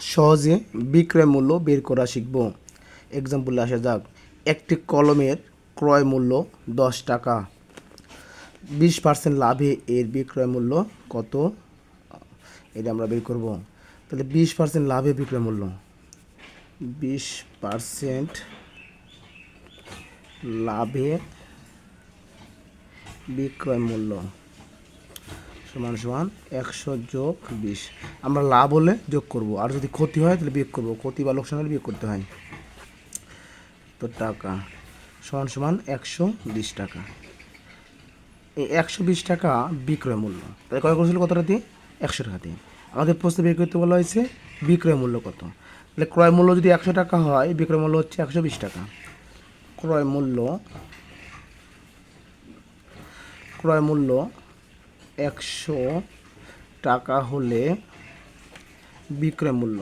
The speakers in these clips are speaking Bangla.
সহজে বিক্রয় মূল্য বের করা শিখব। এক্সাম্পলে আসা যাক। একটি কলমের ক্রয় মূল্য দশ টাকা। বিশ পার্সেন্ট লাভে এর বিক্রয় মূল্য কত? এটা আমরা বের করব। তাহলে বিশ পার্সেন্ট লাভে বিক্রয় মূল্য। বিশ পার্সেন্ট লাভে বিক্রয় মূল্য। সমান সমান একশো যোগ বিশ। আমরা লাভ হলে যোগ করব। আর যদি ক্ষতি হয়, তাহলে বিয়োগ করব। ক্ষতি বা লোকসান হলে বিয়োগ করতে হয়। তো টাকা সমান সমান একশো বিশ টাকা। এই একশো বিশ টাকা বিক্রয় মূল্য। তাহলে কয় করেছিল কতটা দিয়ে? একশো টাকা দিয়ে। আমাদের প্রশ্নে বের করতে বলা হয়েছে, বিক্রয় মূল্য কত? তাহলে ক্রয় মূল্য যদি একশো টাকা হয়, বিক্রয় মূল্য হচ্ছে একশো বিশ টাকা। ক্রয় মূল্য ক্রয় মূল্য একশো টাকা হলে বিক্রয় মূল্য।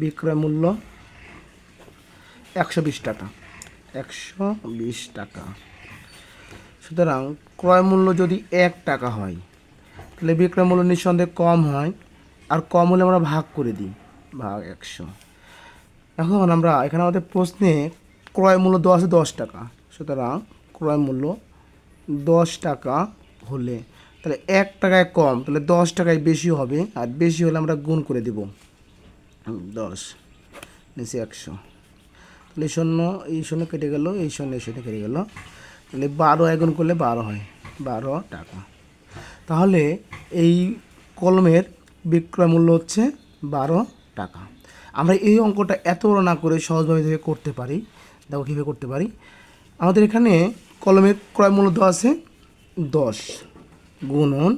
বিক্রয় মূল্য একশো বিশ টাকা। একশো বিশ টাকা। সুতরাং ক্রয় মূল্য যদি এক টাকা হয়, তাহলে বিক্রয় মূল্য নিঃসন্দেহে কম হয়, আর কম হলে আমরা ভাগ করে দিই, ভাগ একশো। এখন আমরা এখানে আমাদের প্রশ্নে ক্রয় মূল্য আছে দশ টাকা। সুতরাং ক্রয় মূল্য দশ টাকা হলে তাহলে এক টাকায় কম, তাহলে দশ টাকায় বেশি হবে, আর বেশি হলে আমরা গুণ করে দেব। দশ, নিচে একশো। তাহলে শূন্য, এই শূন্য কেটে গেল, এই শূন্য এই শূন্য কেটে গেল। তাহলে বারো এগুণ করলে বারো হয়, বারো টাকা। তাহলে এই কলমের বিক্রয় মূল্য হচ্ছে বারো টাকা। আমরা এই অঙ্কটা এত বড় না করে সহজভাবে করতে পারি, দেখো কীভাবে করতে পারি। আমাদের এখানে কলমের ক্রয় মূল্য দেওয়া আছে দশ গুণন।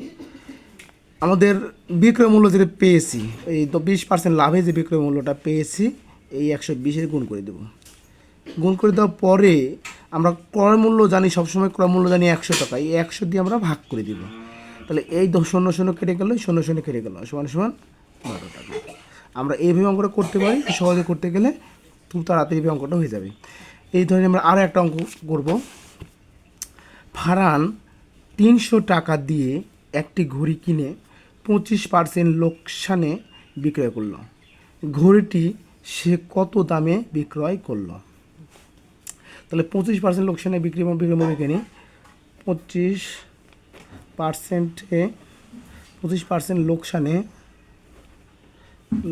আমাদের বিক্রয় মূল্য যেটা পেয়েছি, এই তো বিশ পার্সেন্ট লাভে যে বিক্রয় মূল্যটা পেয়েছি, এই একশো বিশের গুণ করে দেবো। গুণ করে দেওয়ার পরে আমরা ক্রয় মূল্য জানি, সবসময় ক্রয় মূল্য জানি একশো টাকা, এই একশো দিয়ে আমরা ভাগ করে দিব। তাহলে এই শূন্য শূন্য কেটে গেল, শূন্য শূন্য কেটে গেল, সমান সমান বারো টাকা। আমরা এইভাবে অঙ্কটা করতে পারি, সহজে করতে গেলে খুব তাড়াতাড়ি অঙ্কটা হয়ে যাবে। এই ধরনের আমরা আরও একটা অঙ্ক করব। ফারান তিনশো টাকা দিয়ে একটি ঘড়ি কিনে পঁচিশ পার্সেন্ট লোকসানে বিক্রয় করল। ঘড়িটি সে কত দামে বিক্রয় করল? তাহলে পঁচিশ পার্সেন্ট লোকসানে বিক্রি বিক্রয় মূল্য কিনি পঁচিশ পার্সেন্টে, পঁচিশ পার্সেন্ট লোকসানে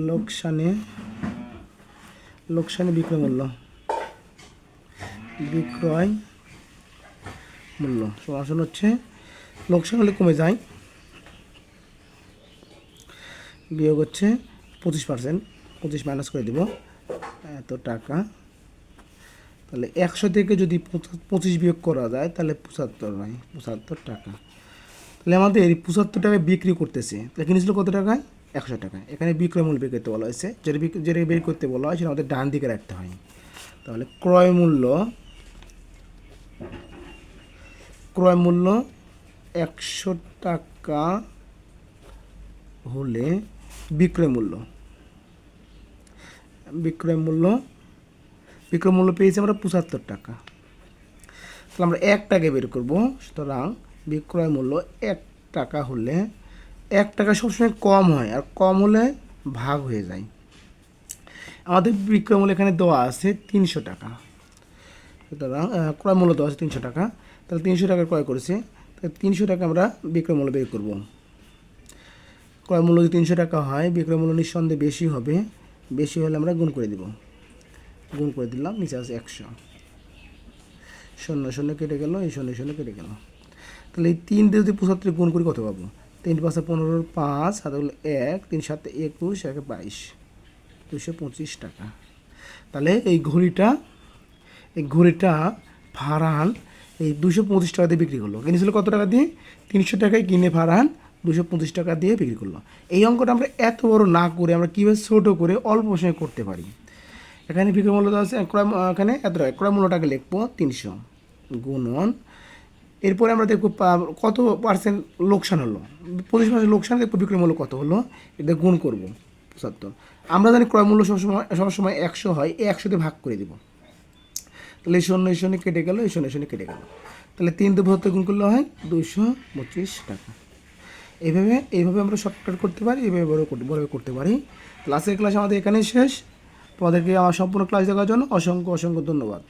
লোকসানে লোকসানে বিক্রয় মূল্য। বিক্রয় মূল্য। সমাসন হচ্ছে লোকসান হলে কমে যায়। বিয়োগ হচ্ছে পঁচিশ পার্সেন্ট পঁচিশ মাইনাস করে দেব। এত টাকা। তাহলে একশো থেকে যদি পঁচিশ বিয়োগ করা যায়, তাহলে পঁচাত্তর হয় পঁচাত্তর টাকা। তাহলে আমাদের পঁচাত্তর টাকায় বিক্রি করতেছে। তাহলে কিনেছিল কত টাকায়? একশো টাকায় এখানে বিক্রয় মূল্য বের করতে বলা হয়েছে। যেটা যেটা বের করতে বলা হয়, সেটা আমাদের ডান দিকে রাখতে হয়। তাহলে ক্রয় মূল্য ক্রয় মূল্য একশো টাকা হলে বিক্রয় মূল্য। বিক্রয় মূল্য বিক্রয় মূল্য পেয়েছি আমরা পঁচাত্তর টাকা। তাহলে আমরা এক টাকা বের করব। সুতরাং বিক্রয় মূল্য এক টাকা হলে এক টাকা সবসময় কম হয় আর কম হলে ভাগ হয়ে যায়। আমাদের বিক্রয় মূল্য এখানে দেওয়া আছে তিনশো টাকা। সুতরাং ক্রয় মূল্য দেওয়া আছে তিনশো টাকা। তাহলে তিনশো টাকা ক্রয় করেছে। তিনশো টাকা আমরা বিক্রয় মূল্য বের করব। ক্রয় মূল্য যদি তিনশো টাকা হয়, বিক্রয় মূল্য নিঃসন্দেহে বেশি হবে। বেশি হলে আমরা গুণ করে দেব। গুণ করে দিলাম, নিচে আছে একশো। শূন্য শূন্য কেটে গেল, এই শূন্য শূন্য কেটে গেল। তাহলে এই তিন দিয়ে যদি পঁচাত্তর গুণ করি কত পাবো? তিন পাঁচে পনেরো পাঁচ হাতে হলো এক, তিন সাতে একুশ, এক বাইশ। দুশো পঁচিশ টাকা। তাহলে এই ঘড়িটা এই ঘড়িটা ফারহান এই দুশো পঁচিশ টাকা দিয়ে বিক্রি করল। কিনেছিল কত টাকা দিয়ে? তিনশো টাকায় কিনে ফারহান দুশো পঁচিশ টাকা দিয়ে বিক্রি করল। এই অঙ্কটা আমরা এত বড় না করে আমরা কীভাবে ছোটো করে অল্প সময় করতে পারি? এখানে বিক্রয় মূল্য আছে ক্রয় এখানে এত টাকা। ক্রয় মূল্যটাকে লিখব, তিনশো গুণন। এরপরে আমরা দেখব কত পার্সেন্ট লোকসান হলো। পঁচিশ পার্সেন্ট লোকসান, দেখব বিক্রয় মূল্য কত হলো। এটা গুণ করব পঁচাত্তর আমরা জানি ক্রয় মূল্য সবসময় সবসময় একশো হয় একশোতে ভাগ করে দিব। তাহলে এই শূন্য শূন্য কেটে গেল, এই শূন্য শূন্য কেটে গেল। তাহলে তিন দু পঁচাত্তর গুণ করলে হয় দুশো পঁচিশ টাকা। এইভাবে এইভাবে আমরা শর্টকাট করতে পারি, এইভাবে বড় করতে বড় করতে পারি। ক্লাসের ক্লাস আমাদের এখানেই শেষ। তোমাদেরকে আমার সম্পূর্ণ ক্লাস দেখার জন্য অসংখ্য অসংখ্য ধন্যবাদ।